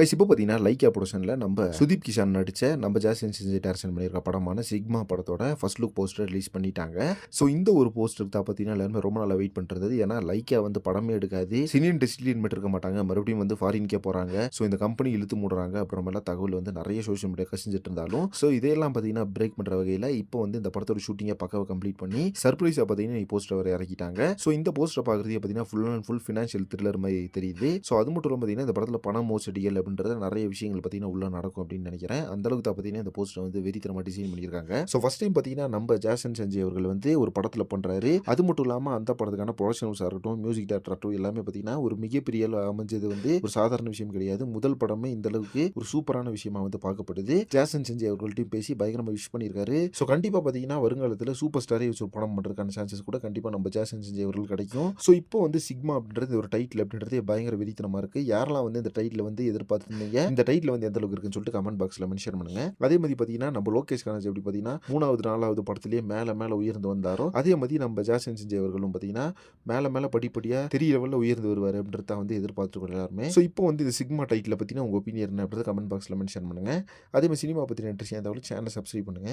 Guys இப்போ பார்த்தீங்கன்னா Lyca ப்ரொடக்ஷனில் நம்ம சுதீப் கிஷான் நடித்த நம்ம ஜாஸ்தின் செஞ்சு டேரக்ஷன் பண்ணியிருக்க படமான சிக்மா படத்தோட ஃபர்ஸ்ட் லுக் போஸ்டர் ரிலீஸ் பண்ணிட்டாங்க. ஸோ இந்த ஒரு போஸ்டருக்கு தான் பார்த்தீங்கன்னா எல்லாருமே ரொம்ப நாளாக வெயிட் பண்ணுறது ஏன்னா லைக்கா வந்து படமே எடுக்காது. சினி டிசிப்ளின் மட்டும் இருக்க மாட்டாங்க. மறுபடியும் வந்து ஃபாரின்கே போகிறாங்க ஸோ இந்த கம்பெனி இழுத்து மூடுறாங்க. அப்புறமெல்லாம் தகவல் வந்து நிறைய சோஷியல் மீடியா கசிஞ்சிட்டு இருந்தாலும் ஸோ இதெல்லாம் பார்த்தீங்கன்னா பிரேக் பண்ணுற வகையில் இப்போ வந்து இந்த படத்தோட ஷூட்டிங்கை பக்காவை கம்ப்ளீட் பண்ணி சர்ப்ரைஸாக பார்த்தீங்கன்னா போஸ்டர் வரை இறக்கிட்டாங்க. ஸோ இந்த போஸ்டரை பார்க்குறதே பார்த்தீங்கன்னா full and full financial thriller மாதிரி தெரியுது. ஸோ அது மட்டும் இல்லாமல் பார்த்தீங்கன்னா இந்த படத்தில் பணம் மோசடிகள் அப்படின்றது நிறைய விஷயங்கள் பார்த்தீங்கன்னா உள்ள நடக்கும் அப்படின்னு நினைக்கிறேன். அந்த அளவுக்கு தான் பார்த்தீங்கன்னா இந்த போஸ்டர் வந்து வெறித்தனமாக டிசைன் பண்ணியிருக்காங்க. ஸோ ஃபஸ்ட் டைம் பார்த்தீங்கன்னா நம்ம ஜாசன் சஞ்சய் அவர்கள் வந்து ஒரு படத்தில் பண்ணுறாரு அது மட்டும் இல்லாமல் அந்த படத்துக்கான ப்ரொடக்ஷன் ஹவுஸாக இருக்கட்டும் மியூசிக் டேரக்டர் எல்லாமே பார்த்தீங்கன்னா ஒரு மிகப்பெரிய அமைஞ்சது வந்து ஒரு சாதாரண விஷயம் கிடையாது. முதல் படமே இந்த அளவுக்கு ஒரு சூப்பரான விஷயமா வந்து பார்க்கப்படுது. ஜாசன் சஞ்சய் அவர்கள்ட்டையும் பேசி பயங்கரமாக விஷ் பண்ணியிருக்காரு. ஸோ கண்டிப்பாக பார்த்தீங்கன்னா வருங்காலத்தில் சூப்பர் ஸ்டாரே வச்சு ஒரு படம் பண்ணுறதுக்கான சான்சஸ் கூட கண்டிப்பாக நம்ம ஜாசன் சஞ்சய் அவர்கள் கிடைக்கும். ஸோ இப்போ வந்து சிக்மா அப்படின்றது ஒரு டைட்டில் அப்படின்றது பயங்கர வெறித்தனமாக இருக்குது யாரெல்லாம் வந்து இந்த டைட்டில் வந்து எதிர்பார்த்து பார்த்துருந்தீங்க இந்த டைட்டில் வந்து எந்த அளவுக்கு இருக்குன்னு சொல்லிட்டு கமெண்ட் பாக்ஸில் மென்ஷன் பண்ணுங்க. அதே மாதிரி பார்த்தீங்கன்னா நம்ம லோகேஷ் கணேஷ் எப்படி பார்த்தீங்கன்னா மூணாவது நாலாவது படத்துலேயே மேலே மேலே உயர்ந்து வந்தாரோ அதே மாதிரி நம்ம ஜாசன் செஞ்சய் அவர்களும் பார்த்தீங்கன்னா மேலே மேலே படிப்படியாக தெரிய லெவலில் உயர்ந்து வருவார் அப்படின்றத வந்து எதிர்பார்த்துருக்கோம் எல்லாருமே. ஸோ இப்போ வந்து இந்த சிக்மா டைட்டில் பற்றின உங்கள் ஒப்பீனியன் என்ன அப்படின்றத கமெண்ட் பாக்ஸில் மென்ஷன் பண்ணுங்கள் அதே மாதிரி சினிமா பற்றின இன்ட்ரெஸ்ட் சேனலை சப்ஸ்கிரைப் பண்ணுங்க.